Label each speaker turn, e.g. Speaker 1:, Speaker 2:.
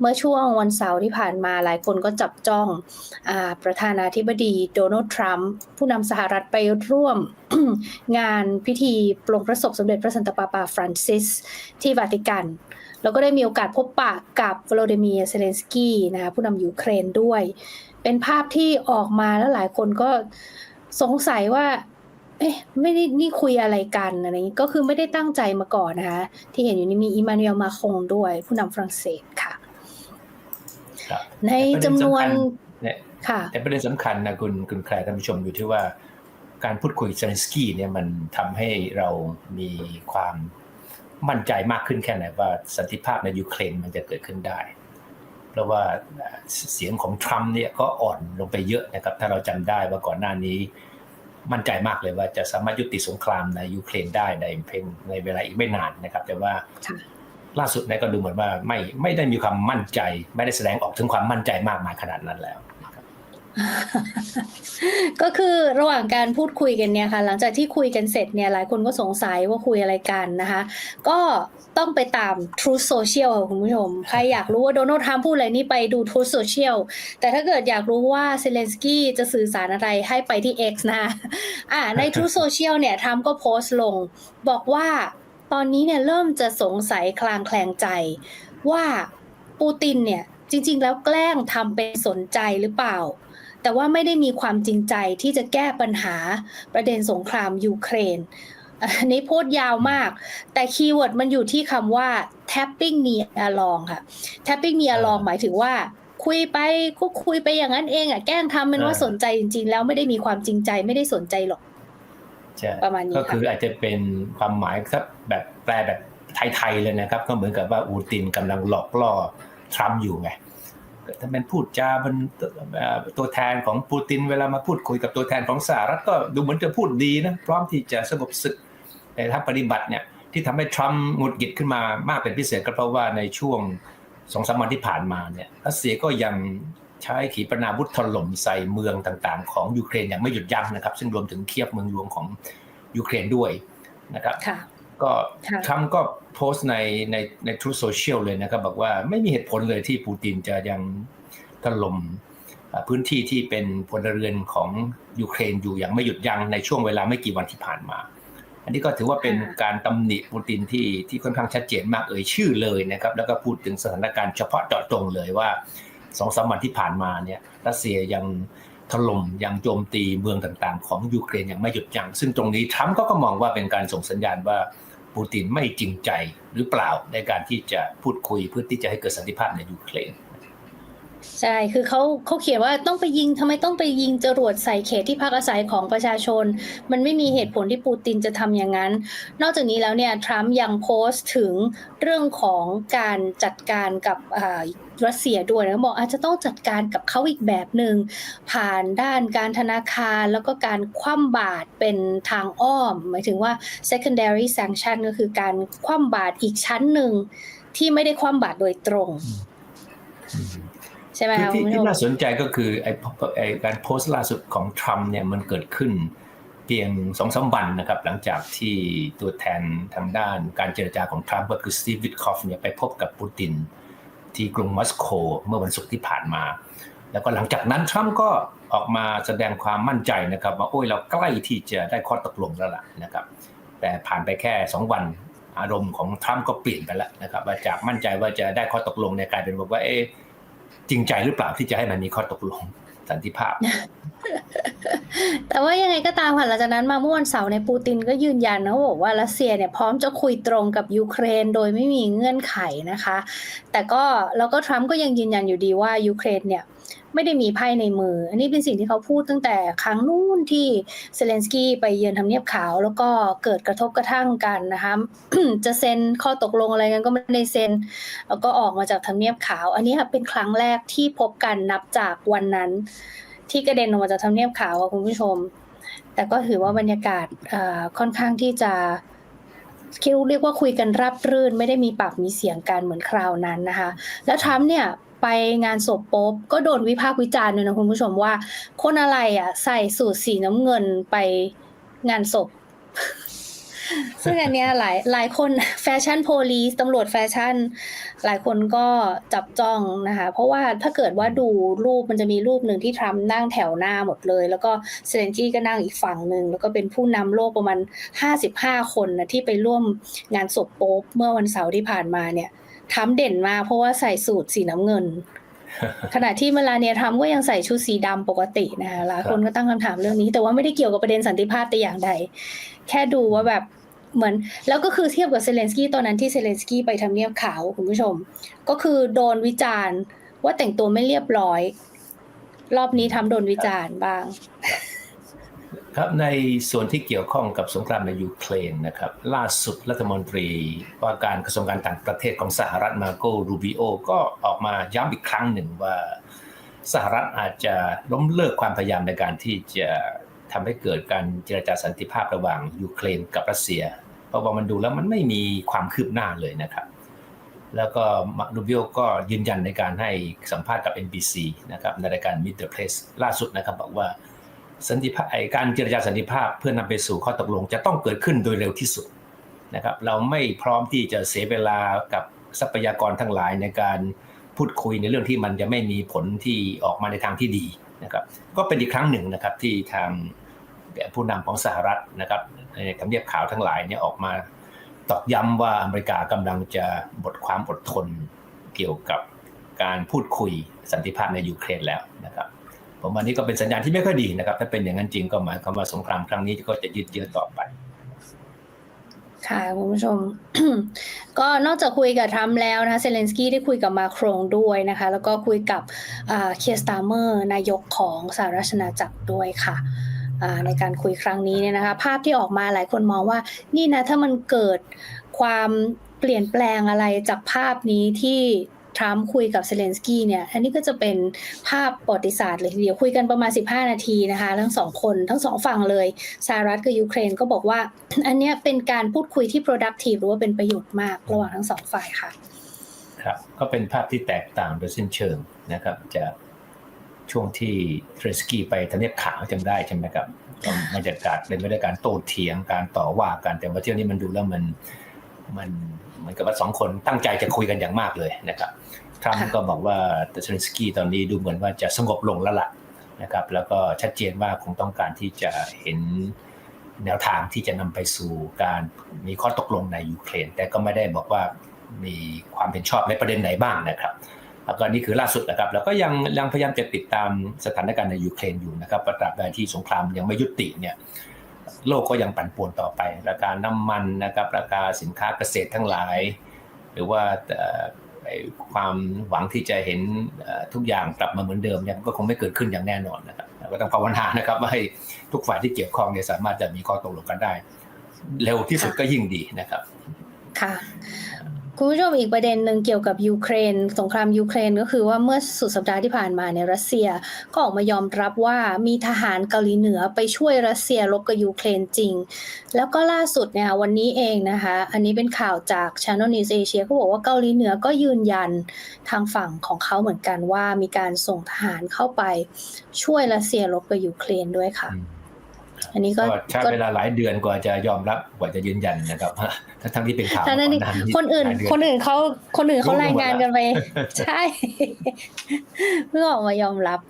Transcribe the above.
Speaker 1: เมื่อช่วงวันเสาร์ที่ผ่านมาหลายคนก็จับจ้องอประธานาธิบดีโดนัลด์ทรัมป์ผู้นำสหรัฐไปร่วมงานพิธีปลงพระศพสมเด็จพระสันตะปาปาฟรานซิส ที่วาติกัน แล้วก็ได้มีโอกาสพบปะกับวโลดิเมียเซเลนสกี้นะคะผู้นำยูเครนด้วย เป็นภาพที่ออกมาแล้วหลายคนก็สงสัยว่าเอ๊ะไม่ได้นี่คุยอะไรกันอะไรอย่างนี้ก็คือไม่ได้ตั้งใจมาก่อนนะคะที่เห็นอยู่นี่มีอิมานูเอลมาคงด้วย ผู้นำฝรั่งเศสค่ะ ในจำนวน
Speaker 2: เนี่ย
Speaker 1: ค่ะ
Speaker 2: แต่ประเด็นสำคัญนะคุณคุณแคลร์ท่านผู้ชมอยู่ที่ว่าการพูดคุยกับเซเลนสกี้เนี่ยมันทำให้เรามีความมั่นใจมากขึ้นแค่ไหนว่าสันติภาพในยูเครนมันจะเกิดขึ้นได้ เพราะว่าเสียงของทรัมป์เนี่ยก็อ่อนลงไปเยอะนะครับ ถ้าเราจำได้ว่าก่อนหน้านี้ มั่นใจมากเลยว่าจะสามารถยุติสงครามในยูเครนได้ในเพียงในเวลาอีกไม่นานนะครับ แต่ว่า
Speaker 1: ค่ะ
Speaker 2: ล่าสุดเนี่ยก็ดูเหมือนว่าไม่ไม่ได้มีความมั่นใจ ไม่ได้แสดงออกถึงความมั่นใจมากมายขนาดนั้นแล้ว
Speaker 1: ก็คือระหว่างการพูดคุยกันเนี่ยค่ะ หลังจากที่คุยกันเสร็จเนี่ยหลายคนก็สงสัยว่าคุยอะไรกันนะคะ ก็ต้องไปตาม Truth Social ค่ะคุณผู้ชม ใครอยากรู้ว่าโดนัลด์ทรัมป์พูดอะไรนี่ไปดู Truth Social แต่ถ้าเกิดอยากรู้ว่าเซเลนสกี้จะสื่อสารอะไรให้ไปที่ X นะคะอ่าใน Truth Social เนี่ยทรัมป์ก็โพสต์ลง บอกว่า ตอนนี้เนี่ยเริ่มจะสงสัยคลางแคลงใจว่าปูตินเนี่ยจริง ๆ แล้วแกล้งทำเป็นสนใจหรือเปล่า แต่ว่าไม่ได้มีความจริงใจที่จะแก้ปัญหาประเด็นสงครามยูเครนอันนี้โพสต์ยาวมาก แต่คีย์เวิร์ดมันอยู่ที่คำว่า tapping me along ค่ะ tapping me along หมายถึงว่าคุยไปคุกคุยไปอย่างนั้นเองอะแกล้งทำเป็นว่า
Speaker 2: อ่า
Speaker 1: สนใจจริง ๆ แล้วไม่ได้มีความจริงใจไม่ได้สนใจหรอก
Speaker 2: ใช่
Speaker 1: ประมาณนี้
Speaker 2: ก็
Speaker 1: ค่ะ
Speaker 2: คืออาจจะเป็นความหมายครับแบบแปลแบบไทยๆเลยนะครับ ก็เหมือนกับว่าอูตินกำลังหลอกล่อทรัมป์อยู่ไงถ้าเป็นพูดจาเป็นเอ่อตัวแทนของปูติน เวลามาพูดคุยกับตัวแทนของสหรัฐก็ดูเหมือนจะพูดดีนะพร้อมที่จะสงบศึกแต่ถ้าปฏิบัติเนี่ยที่ทำให้ทรัมป์หงุดหงิดขึ้นมามากเป็นพิเศษก็เพราะว่าในช่วงสองสามวันที่ผ่านมาเนี่ยรัสเซียก็ยัง ใช้ขีปนาวุธถล่มใส่เมืองต่างๆ ของยูเครนอย่างไม่หยุดยั้งนะครับ ซึ่งรวมถึงเคียบเมืองหลวงของยูเครนด้วยนะครับ
Speaker 1: ค่ะ
Speaker 2: ก็
Speaker 1: ค่ะ
Speaker 2: ทรัมป์ก็โพสต์ในในใน True Social เลยนะครับ บอกว่าไม่มีเหตุผลเลยที่ปูตินจะยังถล่มอ่าพื้นที่ที่เป็นพลเรือนของยูเครนอยู่อย่างไม่หยุดยั้งในช่วงเวลาไม่กี่วันที่ผ่านมา อันนี้ก็ถือว่าเป็นการตำหนิปูตินที่ที่ค่อนข้างชัดเจนมากเอ่ยชื่อเลยนะครับ แล้วก็พูดถึงสถานการณ์เฉพาะเจาะจงเลยว่า สองสามวันที่ผ่านมาเนี่ยรัสเซียยังถล่มยังโจมตีเมืองต่างๆ ของยูเครนอย่างไม่หยุดยัง้งซึ่งตรงนี้ทรัมป์ก็ก็มองว่าเป็นการส่งสัญญาณว่าปูตินไม่จริงใจหรือเปล่าในการที่จะพูดคุยเพื่อที่จะให้เกิดสันติภาพในยูเครน
Speaker 1: ใช่ คือเขาเขาเขียนว่าต้องไปยิงทำไมต้องไปยิงจรวดใส่เขตที่พักอาศัยของประชาชน มันไม่มีเหตุผลที่ปูตินจะทำอย่างนั้น นอกจากนี้แล้วเนี่ยทรัมป์ยังโพสต์ถึงเรื่องของการจัดการกับรัสเซียด้วยนะบอกอาจจะต้องจัดการกับเขาอีกแบบหนึ่งผ่านด้านการธนาคารแล้วก็การคว่ำบาตรเป็นทางอ้อม หมายถึงว่า secondary sanction ก็คือการคว่ำบาตรอีกชั้นหนึ่งที่ไม่ได้คว่ำบาตรโดยตรง ใช่ไหม
Speaker 2: คือ
Speaker 1: คะ
Speaker 2: ที่
Speaker 1: คุณผู้ช
Speaker 2: ที่
Speaker 1: ม
Speaker 2: น่าสนใจก็คือไอ้ไอ้การโพสต์ล่าสุดของทรัมป์เนี่ยมันเกิดขึ้นเพียงสองสามวันนะครับ หลังจากที่ตัวแทนทางด้านการเจรจาของทรัมป์ก็คือสตีฟวิทคอฟเนี่ยไปพบกับปูติน ที่กรุงมอสโกเมื่อวันศุกร์ที่ผ่านมา แล้วก็หลังจากนั้นทรัมป์ก็ออกมาแสดงความมั่นใจนะครับว่าโอ้ยเราใกล้ที่จะได้ข้อตกลงแล้วล่ะนะครับ แต่ผ่านไปแค่ 2 วันอารมณ์ของทรัมป์ก็เปลี่ยนไปแล้วนะครับว่าจากมั่นใจว่าจะได้ข้อตกลงเนี่ยกลายเป็นบอกว่าเอ๊ะ จริงใจหรือเปล่าที่จะให้มันมีข้อตกลงสันติภาพ
Speaker 1: แต่ว่ายังไงก็ตามค่ะหลังจากนั้นมาเมื่อวันเสาร์ในยปูตินก็ยืนยันนะบอกว่ารัสเซียเนี่ยพร้อมจะคุยตรงกับยูเครนโดยไม่มีเงื่อนไขนะคะ แต่ก็แล้วก็ทรัมป์ก็ยังยืนยันอยู่ดีว่ายูเครนเนี่ย ไม่ได้มีไพ่ในมือ อันนี้เป็นสิ่งที่เขาพูดตั้งแต่ครั้งนู้นที่เซเลนสกี้ไปเยือนทำเนียบขาว แล้วก็เกิดกระทบกระทั่งกันนะคะจะเซ็นข้อตกลงอะไรกันก็ไม่ได้เซ็นแล้วก็ออกมาจากทำเนียบขาว อันนี้เป็นครั้งแรกที่พบกันนับจากวันนั้น ที่กระเด็นออกมาจากทำเนียบขาวค่ะคุณผู้ชม แต่ก็ถือว่าบรรยากาศค่อนข้างที่จะคิดเรียกว่าคุยกันรับรื่น ไม่ได้มีปากมีเสียงกันเหมือนคราวนั้นนะคะ แล้วทรัมป์เนี่ย ไปงานศพป๊บก็โดนวิพากษ์วิจารณ์ด้วยนะคุณผู้ชมว่า คนอะไรอะ ใส่สูทสีน้ำเงินไปงานศพ ซึ่งอันเนี้ยหลายหลายคนแฟชั่นโพลีสตำรวจแฟชั่น หลายคนก็จับจ้องนะคะ เพราะว่าถ้าเกิดว่าดูรูปมันจะมีรูปหนึ่งที่ทรัมป์นั่งแถวหน้าหมดเลย แล้วก็เซเลนกี้ก็นั่งอีกฝั่งหนึ่ง แล้วก็เป็นผู้นำโลกประมาณ 55 คนนะที่ไปร่วมงานศพโป๊ปเมื่อวันเสาร์ที่ผ่านมาเนี่ย ทรัมป์เด่นมากเพราะว่าใส่สูทสีน้ำเงิน ขณะที่เมลาเนียทรัมป์ก็ยังใส่ชุดสีดำปกตินะคะหลายคนก็ตั้งคำถามเรื่องนี้ แต่ว่าไม่ได้เกี่ยวกับประเด็นสันติภาพแต่อย่างใด แค่ดูว่าแบบเหมือนแล้วก็คือเทียบกับเซเลนสกี้ตอนนั้นที่เซเลนสกี้ไปทำเนียบขาวคุณผู้ชม ก็คือโดนวิจารณ์ว่าแต่งตัวไม่เรียบร้อย รอบนี้ทำโดนวิจารณ์บ้าง
Speaker 2: ครับในส่วนที่เกี่ยวข้องกับสงครามในยูเครนนะครับล่าสุดรัฐมนตรีว่าการกระทรวงการต่างประเทศของสหรัฐมาโกรูบิโอก็ออกมาย้ำอีกครั้งหนึ่งว่าสหรัฐอาจจะล้มเลิกความพยายามในการที่จะทำให้เกิดการเจรจาสันติภาพระหว่างยูเครนกับรัสเซีย เพราะว่ามันดูแล้วมันไม่มีความคืบหน้าเลยนะครับ แล้วก็มารูบิโอก็ยืนยันในการให้สัมภาษณ์กับ NBC นะครับในรายการ Meet the Press ล่าสุดนะครับบอกว่า สันติภาพการเจรจาสันติภาพเพื่อนำไปสู่ข้อตกลง จะต้องเกิดขึ้นโดยเร็วที่สุดนะครับเราไม่พร้อมที่จะเสียเวลากับทรัพยากรทั้งหลายในการพูดคุยในเรื่องที่มันจะไม่มีผลที่ออกมาในทางที่ดีนะครับก็เป็นอีกครั้งหนึ่งนะครับที่ทางผู้นำของสหรัฐนะครับในทำเนียบขาวทั้งหลายเนี่ยออกมาตอกย้ำว่าอเมริกากำลังจะบดความอดทนเกี่ยวกับการพูดคุยสันติภาพในยูเครนแล้วนะครับ ผมว่านี่ก็เป็นสัญญาณที่ไม่ค่อยดีนะครับ ถ้าเป็นอย่างนั้นจริงก็หมายความว่าสงครามครั้งนี้ก็จะยืดเยื้อต่อไป
Speaker 1: ค่ะคุณผู้ชม ก็นอกจากคุยกับทรัมป์แล้วนะคะเซเลนสกี้ได้คุยกับมาครงด้วยนะคะ แล้วก็คุยกับเคียสตาเมอร์ นายกของสหราชอาณาจักรด้วยค่ะในการคุยครั้งนี้เนี่ยนะคะ ภาพที่ออกมาหลายคนมองว่า นี่นะถ้ามันเกิดความเปลี่ยนแปลงอะไรจากภาพนี้ที่ ทรัมป์คุยกับเซเลนสกี้เนี่ยอันนี้ก็จะเป็นภาพประวัติศาสตร์เลยทีเดียวคุยกันประมาณ 15 นาทีนะคะ ทั้งสองคนทั้งสองฝั่งเลยสหรัฐกับยูเครนก็บอกว่า อันนี้เป็นการพูดคุยที่ productive หรือว่าเป็นประโยชน์มากระหว่างทั้งสองฝ่ายค่ะ
Speaker 2: ครับ ก็เป็นภาพที่แตกต่างโดยสิ้นเชิงนะครับจากช่วงที่เทรสกี้ไปทำเนียบขาวจำได้ใช่ไหมครับบรรยากาศเป็นไปด้วยการโต้เถียงการต่อว่ากันแต่ว่าเที่ยวนี้มันดูแล้วมัน มันเหมือนกับว่าสองคนตั้งใจจะคุยกันอย่างมากเลยนะครับทรัมป์
Speaker 1: ค่ะ
Speaker 2: ก็บอกว่าเทรสกี้ตอนนี้ดูเหมือนว่าจะสงบลงแล้วล่ะนะครับ แล้วก็ชัดเจนว่าคงต้องการที่จะเห็นแนวทางที่จะนำไปสู่การมีข้อตกลงในยูเครน แต่ก็ไม่ได้บอกว่ามีความเห็นชอบในประเด็นไหนบ้างนะครับแล้วก็นี่คือล่าสุดนะครับ แล้วก็ยังยังพยายามจะติดตามสถานการณ์ในยูเครนอยู่นะครับประตราบใดที่สงครามยังไม่ยุติเนี่ย โลกก็ยังปั่นป่วนต่อไป ราคาน้ำมันนะครับราคาสินค้าเกษตรทั้งหลาย หรือว่าความหวังที่จะเห็นทุกอย่างกลับมาเหมือนเดิมเนี่ยก็คงไม่เกิดขึ้นอย่างแน่นอนนะครับก็ต้องภาวนานะครับว่าให้ทุกฝ่ายที่เกี่ยวข้องเนี่ยสามารถจะมีข้อตกลงกันได้ เร็วที่สุดก็ยิ่งดีนะครับ
Speaker 1: ค่ะ คุณผู้ชมอีกประเด็นหนึ่งเกี่ยวกับยูเครน สงครามยูเครนก็คือว่าเมื่อสุดสัปดาห์ที่ผ่านมาเนี่ยรัสเซียก็ออกมายอมรับว่ามีทหารเกาหลีเหนือไปช่วยรัสเซียรบกับยูเครนจริง แล้วก็ล่าสุดเนี่ยวันนี้เองนะคะ อันนี้เป็นข่าวจาก Channel News Asia เขาบอกว่าเกาหลีเหนือก็ยืนยันทางฝั่งของเขาเหมือนกันว่ามีการส่งทหารเข้าไปช่วยรัสเซียรบกับยูเครนด้วยค่ะ อันนี้ก็
Speaker 2: ก็ใช้
Speaker 1: ก็
Speaker 2: เวลาหลายเดือนกว่าจะยอมรับกว่าจะยืนยันนะครับทั้งๆที่เป็นข่าว
Speaker 1: ทั้งนั้นนี่
Speaker 2: ก่หา
Speaker 1: คนอื่น
Speaker 2: หลายเดื
Speaker 1: คนอื่นเขาคนอื่นเขา
Speaker 2: รู้กัน
Speaker 1: รายงานกันไป
Speaker 2: หมดแล้ว
Speaker 1: ใช่เพื่อออกมายอมรับ